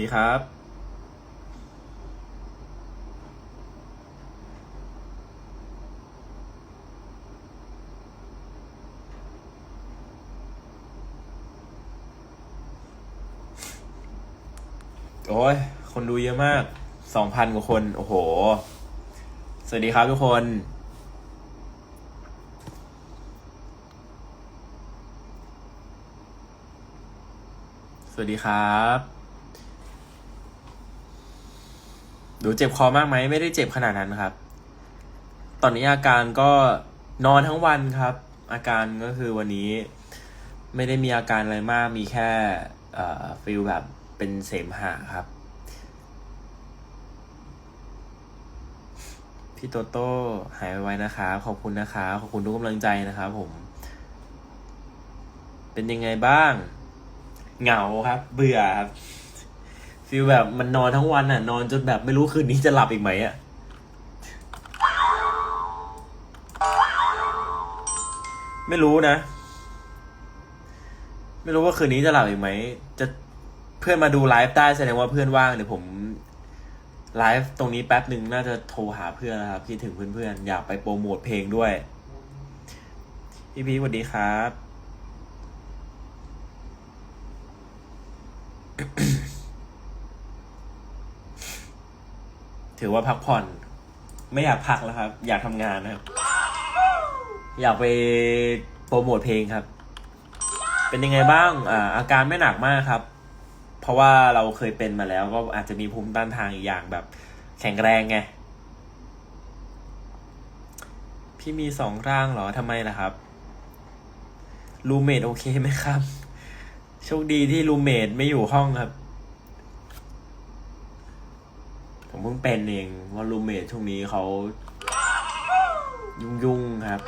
ดีครับโอ้ย คนดูเยอะมาก สองพันกว่าคน โอ้โห สวัสดีครับทุกคน สวัสดีครับ ดูเจ็บคอมากไหมไม่ได้เจ็บขนาดนั้นครับ ตอนนี้อาการก็นอนทั้งวันครับ อาการก็คือวันนี้ไม่ได้มีอาการอะไรมากมีแค่เอ่อฟิลแบบเป็นเสมหะครับ พี่โตโต้หายไวๆนะครับขอบคุณนะครับขอบคุณทุกกำลังใจนะครับผม เป็นยังไงบ้าง เหงาครับ เบื่อครับ ฟีลแบบมันนอนทั้งวันอะ นอนจนแบบไม่รู้คืนนี้จะหลับอีกไหมอะไม่รู้นะ ไม่รู้ว่าคืนนี้จะหลับอีกไหม จะเพื่อนมาดูไลฟ์ได้แสดงว่าเพื่อนว่างเดี๋ยวผมไลฟ์ตรงนี้แป๊บหนึ่งน่าจะโทรหาเพื่อนนะครับคิดถึงเพื่อนๆอยากไปโปรโมทเพลงด้วย พี่พีสวัสดีครับ ถือว่าพักผ่อน ไม่อยากพักแล้วครับ อยากทำงานนะครับ อยากไปโปรโมทเพลงครับ เป็นยังไงบ้างอ่าอาการไม่หนักมากครับ เพราะว่าเราเคยเป็นมาแล้ว ก็อาจจะมีภูมิต้านทานอีกอย่างแบบ แข็งแรงไง พี่มีสองร่างเหรอทำไมล่ะครับรูเมทโอเคไหมครับ โชคดีที่รูเมทไม่อยู่ห้องครับ ผมเพิ่งเป็นเองว่ารูเมทช่วงนี้เขายุ่งๆครับ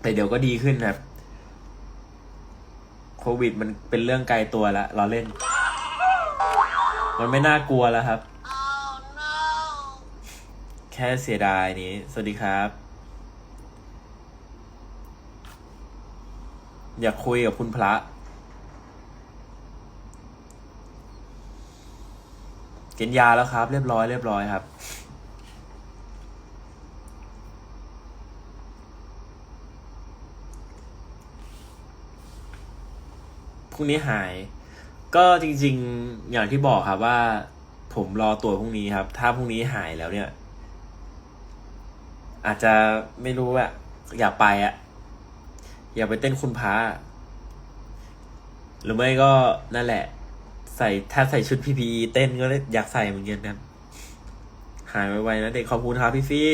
แต่เดี๋ยวก็ดีขึ้นครับ โควิดมันเป็นเรื่องไกลตัวแล้วเราเล่น มันไม่น่ากลัวแล้วครับแค่เสียดายนี้ สวัสดีครับ อยากคุยกับคุณพระ กินยาแล้วครับ เรียบร้อยเรียบร้อยครับ พรุ่งนี้หาย ก็จริง ๆ อย่างที่บอกครับว่า ผมรอตัวพรุ่งนี้ครับ ถ้าพรุ่งนี้หายแล้วเนี่ย อาจจะไม่รู้อะอยากไปอะ อย่าไปเต้นคุณพระหรือไม่ก็นั่นแหละ ใส่ถ้าใส่ชุด PPE เต้นก็อยากใส่เหมือนกันครับหายไวๆนะเด็กขอบคุณครับพี่ฟี่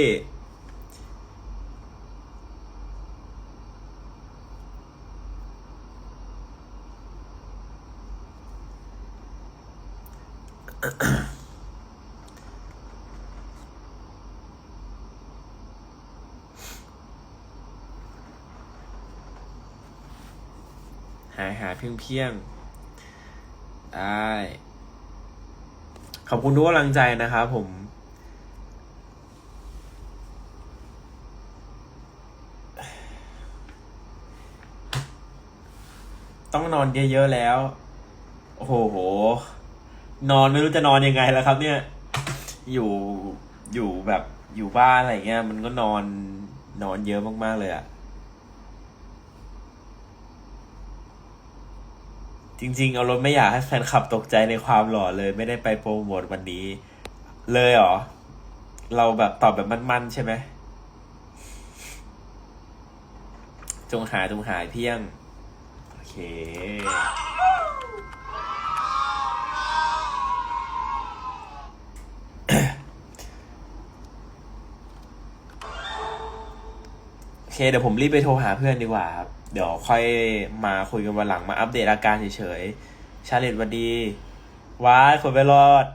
หายหาเพียงเพียงได้ ขอบคุณทุกกำลังใจนะครับผม ต้องนอนเยอะๆแล้ว โอ้โห นอนไม่รู้จะนอนยังไงแล้วครับ เนี่ย อยู่อยู่แบบอยู่บ้านอะไรเงี้ย มันก็นอนนอนเยอะมากๆเลยอะ จริง ๆ เอารถไม่อยากให้แฟนคลับตกใจในความหล่อเลย ไม่ได้ไปโปรโมทวันนี้ เลยเหรอ เราแบบตอบแบบมั่นๆใช่ไหมจงหาจงหายเพียง โอเค โอ เคเดี๋ยวผมรีบไปโทรหาเพื่อนดีกว่าครับ เดี๋ยวค่อยมาคุยกันวันหลังมาอัปเดตอาการเฉยๆ ชาเลตวันดีว้ายคนไปรอด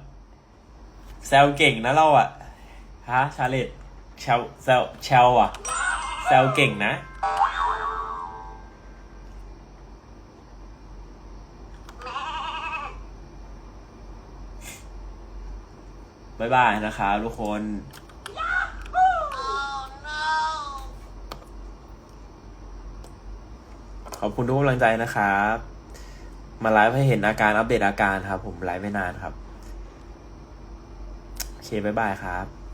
แซวเก่งนะเราอะฮะชาเลตแชวแซวแชวอะแซวเก่งนะ บ๊ายบายนะครับทุกคน อบคุณทุกกำลังใจนะครับ มาไลฟ์ให้เห็นอาการอัปเดตอาการครับ ผมไลฟ์ไม่นานครับ โอเค บ๊ายบายครับ